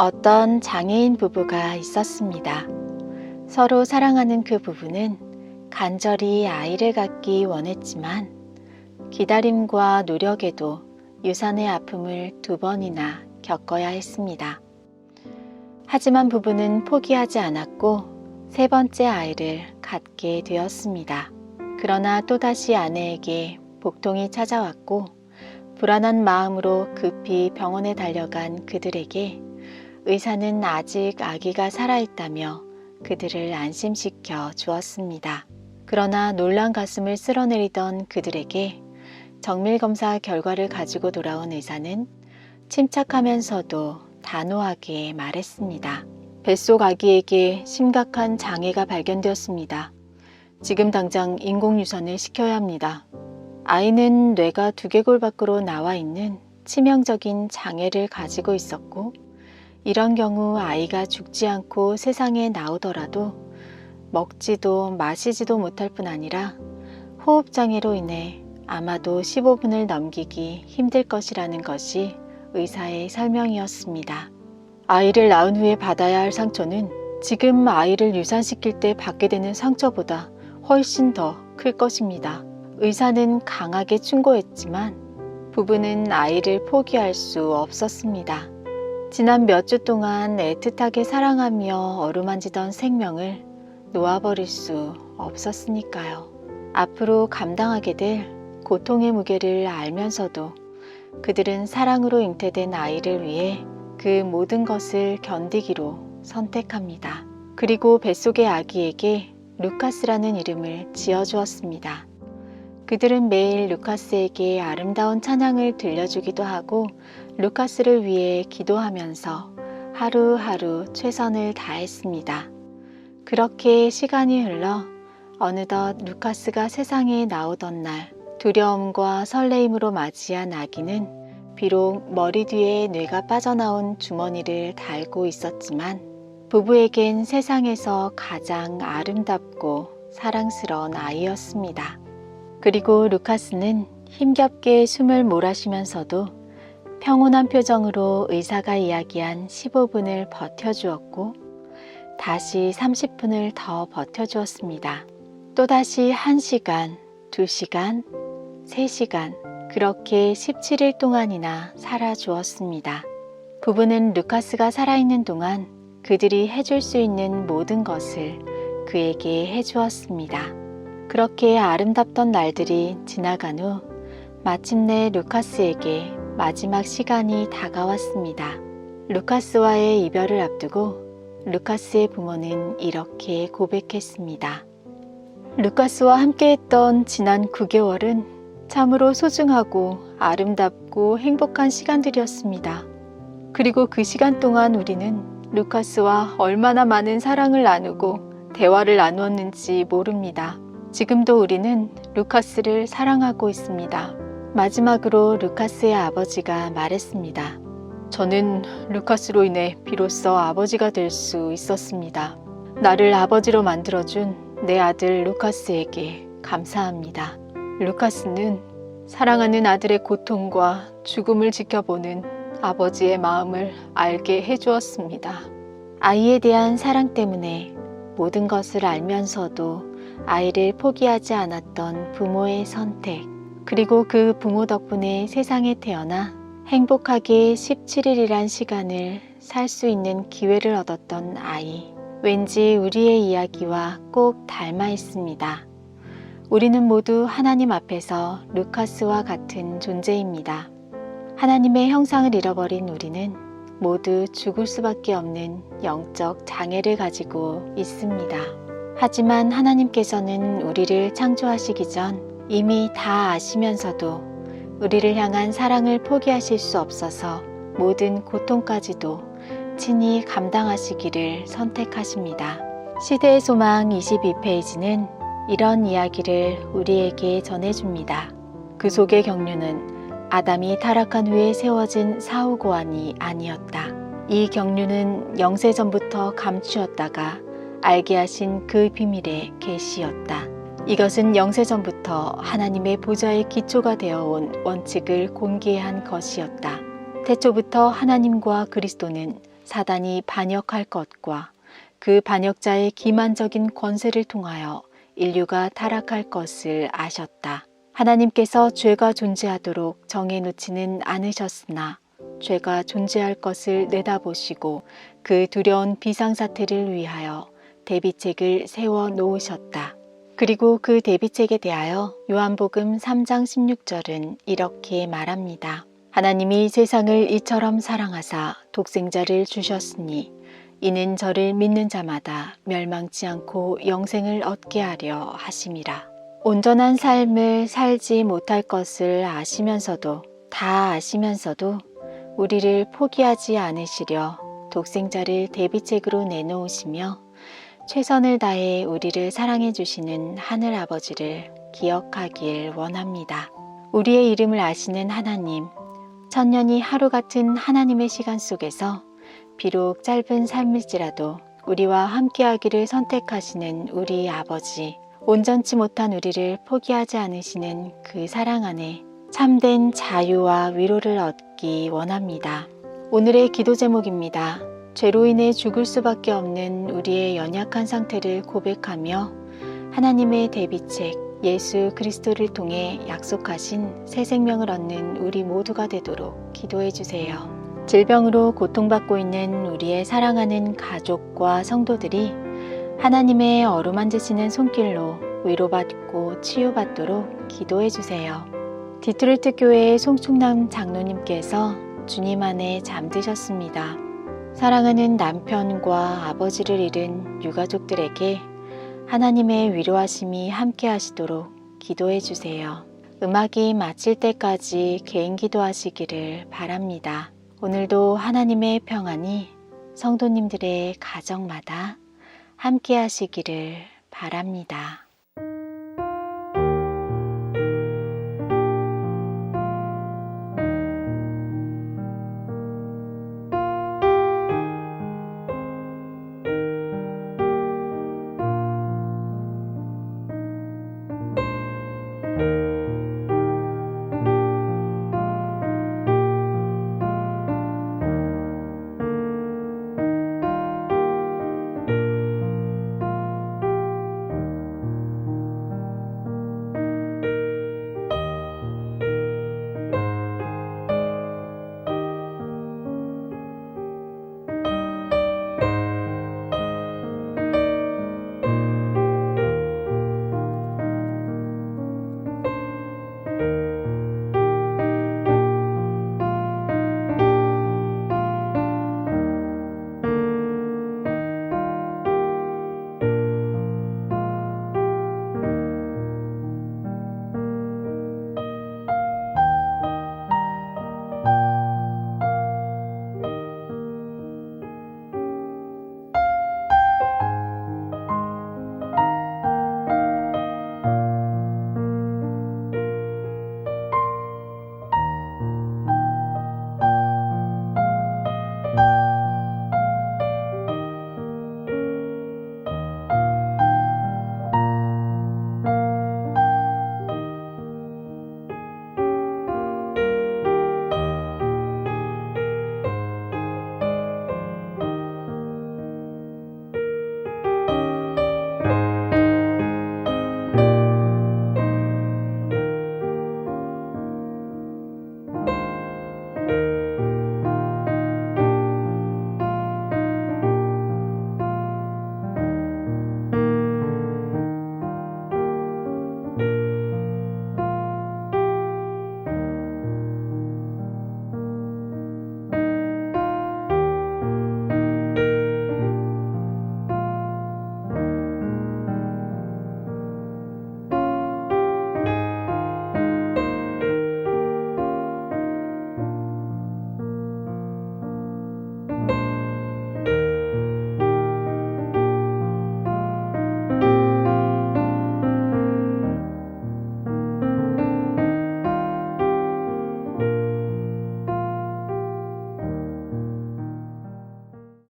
어떤 장애인 부부가 있었습니다. 서로 사랑하는 그 부부는 간절히 아이를 갖기 원했지만 기다림과 노력에도 유산의 아픔을 두 번이나 겪어야 했습니다. 하지만 부부는 포기하지 않았고 세 번째 아이를 갖게 되었습니다. 그러나 또다시 아내에게 복통이 찾아왔고 불안한 마음으로 급히 병원에 달려간 그들에게 의사는 아직 아기가 살아있다며 그들을 안심시켜 주었습니다. 그러나 놀란 가슴을 쓸어내리던 그들에게 정밀검사 결과를 가지고 돌아온 의사는 침착하면서도 단호하게 말했습니다. 뱃속 아기에게 심각한 장애가 발견되었습니다. 지금 당장 인공유산을 시켜야 합니다. 아이는 뇌가 두개골 밖으로 나와 있는 치명적인 장애를 가지고 있었고, 이런 경우 아이가 죽지 않고 세상에 나오더라도 먹지도 마시지도 못할 뿐 아니라 호흡장애로 인해 아마도 15분을 넘기기 힘들 것이라는 것이 의사의 설명이었습니다. 아이를 낳은 후에 받아야 할 상처는 지금 아이를 유산시킬 때 받게 되는 상처보다 훨씬 더 클 것입니다. 의사는 강하게 충고했지만 부부는 아이를 포기할 수 없었습니다. 지난 몇 주 동안 애틋하게 사랑하며 어루만지던 생명을 놓아버릴 수 없었으니까요. 앞으로 감당하게 될 고통의 무게를 알면서도 그들은 사랑으로 잉태된 아이를 위해 그 모든 것을 견디기로 선택합니다. 그리고 뱃속의 아기에게 루카스라는 이름을 지어주었습니다. 그들은 매일 루카스에게 아름다운 찬양을 들려주기도 하고 루카스를 위해 기도하면서 하루하루 최선을 다했습니다. 그렇게 시간이 흘러 어느덧 루카스가 세상에 나오던 날 두려움과 설레임으로 맞이한 아기는 비록 머리 뒤에 뇌가 빠져나온 주머니를 달고 있었지만 부부에겐 세상에서 가장 아름답고 사랑스러운 아이였습니다. 그리고 루카스는 힘겹게 숨을 몰아쉬면서도 평온한 표정으로 의사가 이야기한 15분을 버텨주었고 다시 30분을 더 버텨주었습니다. 또다시 1시간, 2시간, 3시간, 그렇게 17일 동안이나 살아주었습니다. 부부는 루카스가 살아있는 동안 그들이 해줄 수 있는 모든 것을 그에게 해주었습니다. 그렇게 아름답던 날들이 지나간 후 마침내 루카스에게 마지막 시간이 다가왔습니다. 루카스와의 이별을 앞두고 루카스의 부모는 이렇게 고백했습니다. 루카스와 함께했던 지난 9개월은 참으로 소중하고 아름답고 행복한 시간들이었습니다. 그리고 그 시간 동안 우리는 루카스와 얼마나 많은 사랑을 나누고 대화를 나누었는지 모릅니다. 지금도 우리는 루카스를 사랑하고 있습니다. 마지막으로 루카스의 아버지가 말했습니다. 저는 루카스로 인해 비로소 아버지가 될 수 있었습니다. 나를 아버지로 만들어준 내 아들 루카스에게 감사합니다. 루카스는 사랑하는 아들의 고통과 죽음을 지켜보는 아버지의 마음을 알게 해주었습니다. 아이에 대한 사랑 때문에 모든 것을 알면서도 아이를 포기하지 않았던 부모의 선택, 그리고 그 부모 덕분에 세상에 태어나 행복하게 17일이란 시간을 살 수 있는 기회를 얻었던 아이. 왠지 우리의 이야기와 꼭 닮아 있습니다. 우리는 모두 하나님 앞에서 루카스와 같은 존재입니다. 하나님의 형상을 잃어버린 우리는 모두 죽을 수밖에 없는 영적 장애를 가지고 있습니다. 하지만 하나님께서는 우리를 창조하시기 전 이미 다 아시면서도 우리를 향한 사랑을 포기하실 수 없어서 모든 고통까지도 친히 감당하시기를 선택하십니다. 시대의 소망 22페이지는 이런 이야기를 우리에게 전해줍니다. 그 속의 경륜은 아담이 타락한 후에 세워진 사후고안이 아니었다. 이 경륜은 영세전부터 감추었다가 알게 하신 그 비밀의 계시였다. 이것은 영세전부터 하나님의 보좌의 기초가 되어 온 원칙을 공개한 것이었다. 태초부터 하나님과 그리스도는 사단이 반역할 것과 그 반역자의 기만적인 권세를 통하여 인류가 타락할 것을 아셨다. 하나님께서 죄가 존재하도록 정해놓지는 않으셨으나 죄가 존재할 것을 내다보시고 그 두려운 비상사태를 위하여 대비책을 세워 놓으셨다. 그리고 그 대비책에 대하여 요한복음 3장 16절은 이렇게 말합니다. 하나님이 세상을 이처럼 사랑하사 독생자를 주셨으니 이는 저를 믿는 자마다 멸망치 않고 영생을 얻게 하려 하심이라. 온전한 삶을 살지 못할 것을 아시면서도 다 아시면서도 우리를 포기하지 않으시려 독생자를 대비책으로 내놓으시며 최선을 다해 우리를 사랑해 주시는 하늘 아버지를 기억하길 원합니다. 우리의 이름을 아시는 하나님, 천년이 하루 같은 하나님의 시간 속에서 비록 짧은 삶일지라도 우리와 함께하기를 선택하시는 우리 아버지, 온전치 못한 우리를 포기하지 않으시는 그 사랑 안에 참된 자유와 위로를 얻기 원합니다. 오늘의 기도 제목입니다. 죄로 인해 죽을 수밖에 없는 우리의 연약한 상태를 고백하며 하나님의 대비책 예수 그리스도를 통해 약속하신 새 생명을 얻는 우리 모두가 되도록 기도해 주세요. 질병으로 고통받고 있는 우리의 사랑하는 가족과 성도들이 하나님의 어루만지시는 손길로 위로받고 치유받도록 기도해 주세요. 디트로이트 교회의 송충남 장로님께서 주님 안에 잠드셨습니다. 사랑하는 남편과 아버지를 잃은 유가족들에게 하나님의 위로하심이 함께 하시도록 기도해 주세요. 음악이 마칠 때까지 개인 기도하시기를 바랍니다. 오늘도 하나님의 평안이 성도님들의 가정마다 함께 하시기를 바랍니다.